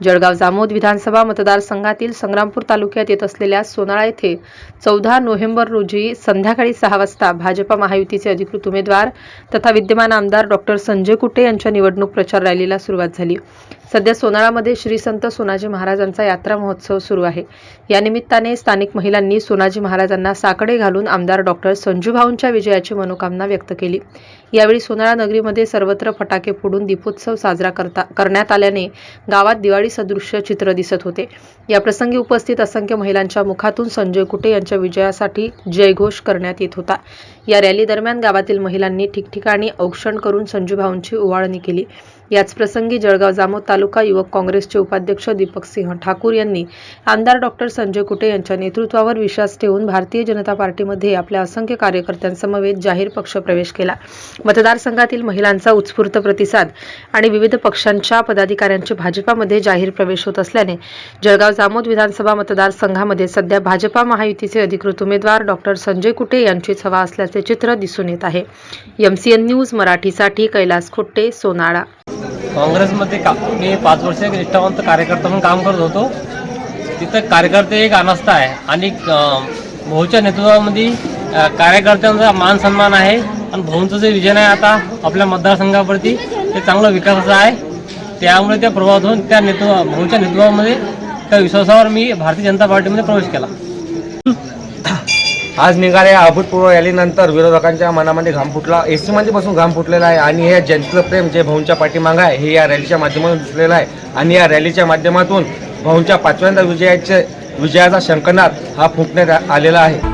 जळगाव जामोद विधानसभा मतदारसंघातील संग्रामपूर तालुक्यात येत असलेल्या सोनाळा येथे चौदा नोव्हेंबर रोजी संध्याकाळी सहा वाजता भाजपा महायुतीचे अधिकृत उमेदवार तथा विद्यमान आमदार डॉक्टर संजय कुटे यांच्या निवडणूक प्रचार रॅलीला सुरुवात झाली. सध्या सोनाळामध्ये श्री संत सोनाजी महाराजांचा यात्रा महोत्सव सुरू आहे. या निमित्ताने स्थानिक महिलांनी सोनाजी महाराजांना साकडे घालून आमदार डॉक्टर संजूभाऊंच्या विजयाची मनोकामना व्यक्त केली. यावेळी सोनाळा नगरीमध्ये सर्वत्र फटाके फोडून दीपोत्सव साजरा करता करण्यात आल्याने गावात दिवाळी सदृश्य चित्र दिसत होते. या प्रसंगी उपस्थित असंख्य महिलांच्या मुखातून संजय कुटे यांच्या विजयासाठी जयघोष करण्यात येत होता. या रॅली दरम्यान गावातील महिलांनी ठिकठिकाणी औक्षण करून संजूभाऊंची उवाळणी केली. याच प्रसंगी जळगाव जामोद तालुका युवक काँग्रेसचे उपाध्यक्ष दीपक सिंह ठाकूर यांनी आमदार डॉक्टर संजय कुटे यांच्या नेतृत्वावर विश्वास ठेवून भारतीय जनता पार्टीमध्ये आपल्या असंख्य कार्यकर्त्यांसमवेत जाहीर पक्ष प्रवेश केला. मतदारसंघातील महिलांचा उत्स्फूर्त प्रतिसाद आणि विविध पक्षांच्या पदाधिकाऱ्यांचे भाजपामध्ये जाहीर प्रवेश होत असल्याने जळगाव जामोद विधानसभा मतदारसंघामध्ये सध्या भाजपा महायुतीचे अधिकृत उमेदवार डॉक्टर संजय कुटे यांचीच हवा असल्याचे चित्र दिसून येत आहे. एमसीएन न्यूज मराठीसाठी कैलास खोट्टे सोनाळा. काँग्रेसमध्ये का मी पाच वर्ष एक निष्ठावंत कार्यकर्ता म्हणून काम करत होतो. तिथं कार्यकर्ते एक अनास्था आहे आणि भाऊच्या नेतृत्वामध्ये कार्यकर्त्यांचा मान सन्मान आहे आणि भाऊंचं जे विजन आहे आता आपल्या मतदारसंघावरती ते चांगलं विकासाचं आहे. त्यामुळे त्या प्रभावात होऊन त्या नेतृत्व भाऊच्या नेतृत्वामध्ये त्या विश्वासावर मी भारतीय जनता पार्टीमध्ये प्रवेश केला. आज निघाल्या अभूतपूर्व रॅलीनंतर विरोधकांच्या मनामध्ये घाम फुटला. एसी मध्ये बसून घाम फुटलेला आहे आणि हे जनतेचं प्रेम जे भाऊंच्या पाठीमागं आहे हे या रॅलीच्या माध्यमातून दिसलेलं आहे. आणि या रॅलीच्या माध्यमातून भाऊंच्या पाचव्यांदा विजयाचे विजयाचा शंखनाद हा फुंकण्यात आलेला आहे.